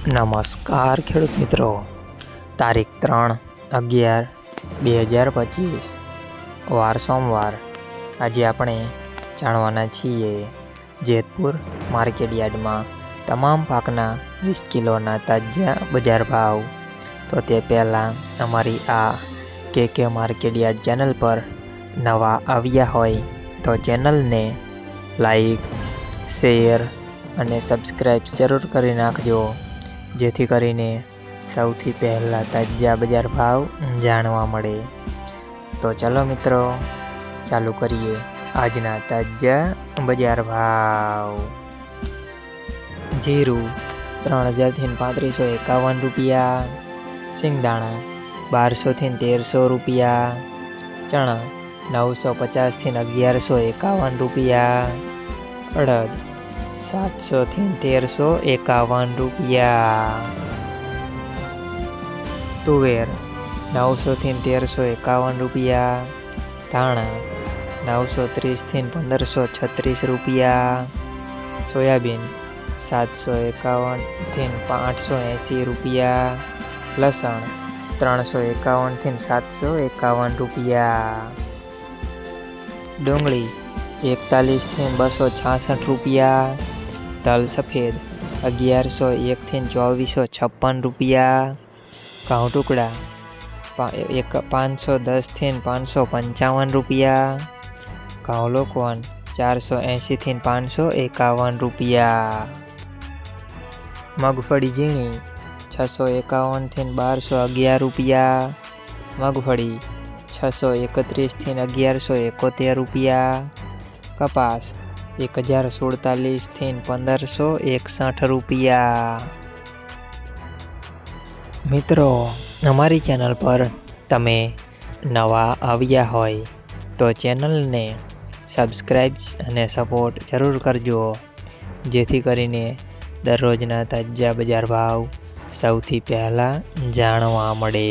નમસ્કાર ખેડૂત મિત્રો. તારીખ ત્રણ અગિયાર બે હજાર પચીસ. વાર સોમવાર. આજે આપણે જાણવાના છીએ જેતપુર માર્કેટ યાર્ડમાં તમામ પાકના વીસ કિલોના તાજા બજાર ભાવ. તો તે પહેલાં અમારી આ કે કે માર્કેટ યાર્ડ ચેનલ પર નવા આવ્યા હોય તો ચેનલને લાઈક, શેર અને સબસ્ક્રાઈબ જરૂર કરી નાખજો. જેથી કરીને સૌથી પહેલાં તાજા બજાર ભાવ જાણવા મળે. તો ચાલો મિત્રો, ચાલુ કરીએ આજના તાજા બજાર ભાવ. જીરું ત્રણ હજારથી પાંત્રીસો એકાવન રૂપિયા સિંગદાણા બારસોથી તેરસો રૂપિયા, ચણા નવસો પચાસથી અગિયારસો એકાવન રૂપિયા, અડદ સાતસોથી તેરસો એકાવન રૂપિયા તુવેર નવસોથી તેરસો એકાવન રૂપિયા ધાણા નવસો ત્રીસથી પંદરસો છત્રીસ રૂપિયા સોયાબીન સાતસો એકાવનથી આઠસો એંસી રૂપિયા લસણ ત્રણસો એકાવનથી સાતસો એકાવન રૂપિયા ડુંગળી એકતાલીસથી બસો છાસઠ રૂપિયા. તલ સફેદ અગિયારસો એકથી ચોવીસો છપ્પન રૂપિયા. ઘઉં ટુકડા એક, પાંચસો દસથી પાંચસો પંચાવન રૂપિયા. ઘઉં લોકોન ચારસો એંશીથી પાંચસો એકાવન રૂપિયા. મગફળી ઝીણી છસો એકાવનથી બારસો અગિયાર રૂપિયા. મગફળી છસો એકત્રીસથી અગિયારસો એકોતેર રૂપિયા. કપાસ. એક હજાર સુડતાલીસથી પંદરસો એકસઠ રૂપિયા. મિત્રો, અમારી ચેનલ પર તમે નવા આવ્યા હોય તો ચેનલને સબસ્ક્રાઈબ અને સપોર્ટ જરૂર કરજો. જેથી કરીને દરરોજના તાજા બજાર ભાવ સૌથી પહેલાં જાણવા મળે.